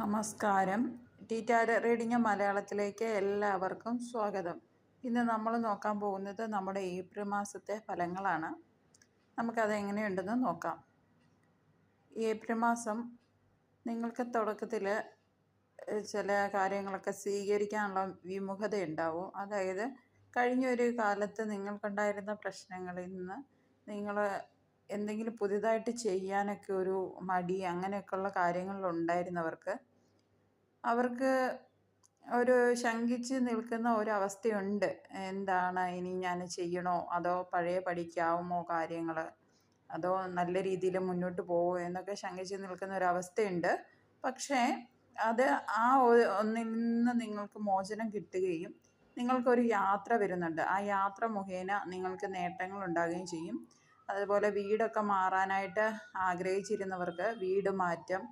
നമസ്കാരം. ടീറ്റാര റീഡിങ് മലയാളത്തിലേക്ക് എല്ലാവർക്കും സ്വാഗതം. ഇന്ന് നമ്മൾ നോക്കാൻ പോകുന്നത് നമ്മുടെ ഏപ്രിൽ മാസത്തെ ഫലങ്ങളാണ്. നമുക്കത് എങ്ങനെയുണ്ടെന്ന് നോക്കാം. ഏപ്രിൽ മാസം നിങ്ങൾക്ക് തുടക്കത്തിൽ ചില കാര്യങ്ങളൊക്കെ സ്വീകരിക്കാനുള്ള വിമുഖത ഉണ്ടാവും അതായത് കഴിഞ്ഞൊരു കാലത്ത് നിങ്ങൾക്കുണ്ടായിരുന്ന പ്രശ്നങ്ങളിൽ നിന്ന് നിങ്ങൾ എന്തെങ്കിലും പുതിയതായിട്ട് ചെയ്യാനൊക്കെ ഒരു മടി അങ്ങനെയൊക്കെയുള്ള കാര്യങ്ങളുണ്ടായിരുന്നവർക്ക് അവർക്ക് ഒരു ശങ്കിച്ച് നിൽക്കുന്ന ഒരവസ്ഥയുണ്ട്. എന്താണ് ഇനി ഞാൻ ചെയ്യണോ? അതോ പഴയ പഠിക്കാവുമോ കാര്യങ്ങൾ അതോ നല്ല രീതിയിൽ മുന്നോട്ട് പോവോ എന്നൊക്കെ ശങ്കിച്ച് നിൽക്കുന്ന ഒരവസ്ഥയുണ്ട്. പക്ഷേ അത് ആ ഒന്നിൽ നിന്ന് നിങ്ങൾക്ക് മോചനം കിട്ടുകയും നിങ്ങൾക്കൊരു യാത്ര വരുന്നുണ്ട്. ആ യാത്ര മുഖേന നിങ്ങൾക്ക് നേട്ടങ്ങൾ ഉണ്ടാകുകയും ചെയ്യും. അതുപോലെ വീടൊക്കെ മാറാനായിട്ട് ആഗ്രഹിച്ചിരുന്നവർക്ക് വീട് മാറ്റം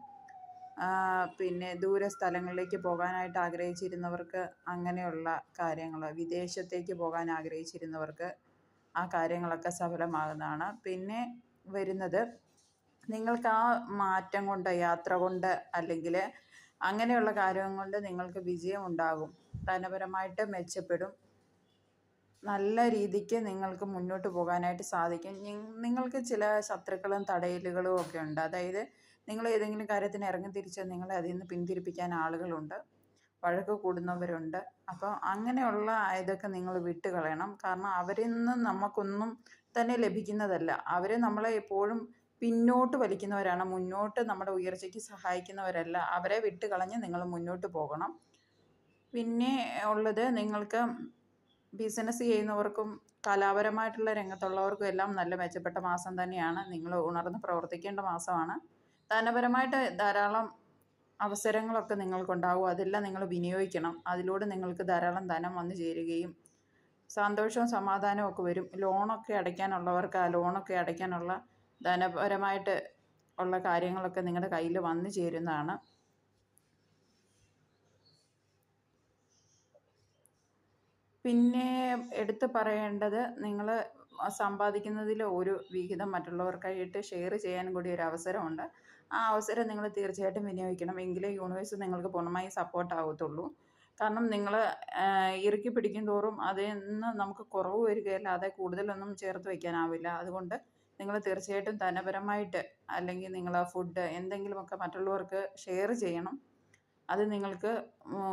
പിന്നെ ദൂര സ്ഥലങ്ങളിലേക്ക് പോകാനായിട്ട് ആഗ്രഹിച്ചിരുന്നവർക്ക് അങ്ങനെയുള്ള കാര്യങ്ങൾ വിദേശത്തേക്ക് പോകാൻ ആഗ്രഹിച്ചിരുന്നവർക്ക് ആ കാര്യങ്ങളൊക്കെ സഫലമാകുന്നതാണ്. പിന്നെ വരുന്നത് നിങ്ങൾക്ക് ആ മാറ്റം കൊണ്ട് യാത്ര കൊണ്ട് അല്ലെങ്കിൽ അങ്ങനെയുള്ള കാര്യം കൊണ്ട് നിങ്ങൾക്ക് വിജയം ഉണ്ടാകും. ധനപരമായിട്ട് മെച്ചപ്പെടും. നല്ല രീതിക്ക് നിങ്ങൾക്ക് മുന്നോട്ട് പോകാനായിട്ട് സാധിക്കും. നിങ്ങൾക്ക് ചില ശത്രുക്കളും തടയലുകളും ഒക്കെ ഉണ്ട്. അതായത് നിങ്ങൾ ഏതെങ്കിലും കാര്യത്തിന് ഇറങ്ങി തിരിച്ച് നിങ്ങളെ അതിൽ നിന്ന് പിന്തിരിപ്പിക്കാൻ ആളുകളുണ്ട് വഴക്ക് കൂടുന്നവരുണ്ട്. അപ്പോൾ അങ്ങനെയുള്ള ഇതൊക്കെ നിങ്ങൾ വിട്ട് കളയണം കാരണം അവരിൽ നിന്ന് നമുക്കൊന്നും തന്നെ ലഭിക്കുന്നതല്ല. അവർ നമ്മളെ എപ്പോഴും പിന്നോട്ട് വലിക്കുന്നവരാണ്. മുന്നോട്ട് നമ്മുടെ ഉയർച്ചയ്ക്ക് സഹായിക്കുന്നവരല്ല. അവരെ വിട്ട് കളഞ്ഞ് നിങ്ങൾ മുന്നോട്ട് പോകണം. പിന്നെ ഉള്ളത് നിങ്ങൾക്ക് ബിസിനസ് ചെയ്യുന്നവർക്കും കലാപരമായിട്ടുള്ള രംഗത്തുള്ളവർക്കും എല്ലാം നല്ല മെച്ചപ്പെട്ട മാസം തന്നെയാണ്. നിങ്ങൾ ഉണർന്ന് പ്രവർത്തിക്കേണ്ട മാസമാണ്. ധനപരമായിട്ട് ധാരാളം അവസരങ്ങളൊക്കെ നിങ്ങൾക്കുണ്ടാവും. അതെല്ലാം നിങ്ങൾ വിനിയോഗിക്കണം. അതിലൂടെ നിങ്ങൾക്ക് ധാരാളം ധനം വന്നു ചേരുകയും സന്തോഷവും സമാധാനവും ഒക്കെ വരും. ലോണൊക്കെ അടയ്ക്കാനുള്ളവർക്ക് ആ ലോണൊക്കെ അടയ്ക്കാനുള്ള ധനപരമായിട്ട് ഉള്ള കാര്യങ്ങളൊക്കെ നിങ്ങളുടെ കയ്യിൽ വന്നു ചേരുന്നതാണ്. പിന്നെ എടുത്തു പറയേണ്ടത് നിങ്ങൾ സമ്പാദിക്കുന്നതിൽ ഒരു വിഹിതം മറ്റുള്ളവർക്കായിട്ട് ഷെയർ ചെയ്യാൻ കൂടി ഒരു അവസരമുണ്ട്. ആ അവസരം നിങ്ങൾ തീർച്ചയായിട്ടും വിനിയോഗിക്കണം. എങ്കിലേ യൂണിവേഴ്സ് നിങ്ങൾക്ക് പൂർണമായി സപ്പോർട്ട് ആവത്തുള്ളൂ. കാരണം നിങ്ങൾ ഇറുക്കി പിടിക്കും തോറും അതിൽ നിന്ന് നമുക്ക് കുറവ് വരികയല്ലാതെ കൂടുതലൊന്നും ചേർത്ത് വയ്ക്കാനാവില്ല അതുകൊണ്ട് നിങ്ങൾ തീർച്ചയായിട്ടും ധനപരമായിട്ട് അല്ലെങ്കിൽ നിങ്ങൾ ഫുഡ് എന്തെങ്കിലുമൊക്കെ മറ്റുള്ളവർക്ക് ഷെയർ ചെയ്യണം. അത് നിങ്ങൾക്ക്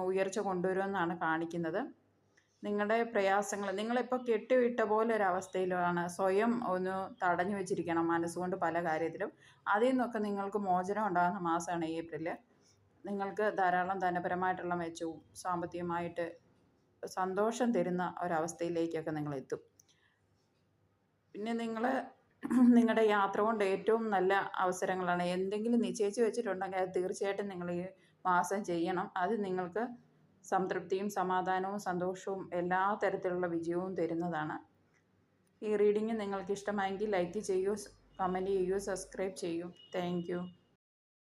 ഉയർച്ച കൊണ്ടുവരുമെന്നാണ് കാണിക്കുന്നത്. നിങ്ങളുടെ പ്രയാസങ്ങൾ നിങ്ങളിപ്പോൾ കെട്ടിവിട്ട പോലെ ഒരവസ്ഥയിലാണ് സ്വയം ഒന്ന് തടഞ്ഞു വെച്ചിരിക്കണം മനസ്സുകൊണ്ട് പല കാര്യത്തിലും. അതിൽ നിന്നൊക്കെ നിങ്ങൾക്ക് മോചനം ഉണ്ടാകുന്ന മാസമാണ് ഏപ്രിൽ നിങ്ങൾക്ക് ധാരാളം ധനപരമായിട്ടുള്ള മെച്ചവും സാമ്പത്തികമായിട്ട് സന്തോഷം തരുന്ന ഒരവസ്ഥയിലേക്കൊക്കെ നിങ്ങൾ എത്തും പിന്നെ നിങ്ങൾ നിങ്ങളുടെ യാത്ര കൊണ്ട് ഏറ്റവും നല്ല അവസരങ്ങളാണ്. എന്തെങ്കിലും നിശ്ചയിച്ച് വെച്ചിട്ടുണ്ടെങ്കിൽ അത് തീർച്ചയായിട്ടും നിങ്ങൾ ഈ മാസം ചെയ്യണം. അത് നിങ്ങൾക്ക് സംതൃപ്തിയും സമാധാനവും സന്തോഷവും എല്ലാ തരത്തിലുള്ള വിജയവും തരുന്നതാണ്. ഈ റീഡിങ് നിങ്ങൾക്ക് ഇഷ്ടമായെങ്കിൽ ലൈക്ക് ചെയ്യൂ കമന്റ് ചെയ്യൂ സബ്സ്ക്രൈബ് ചെയ്യൂ താങ്ക്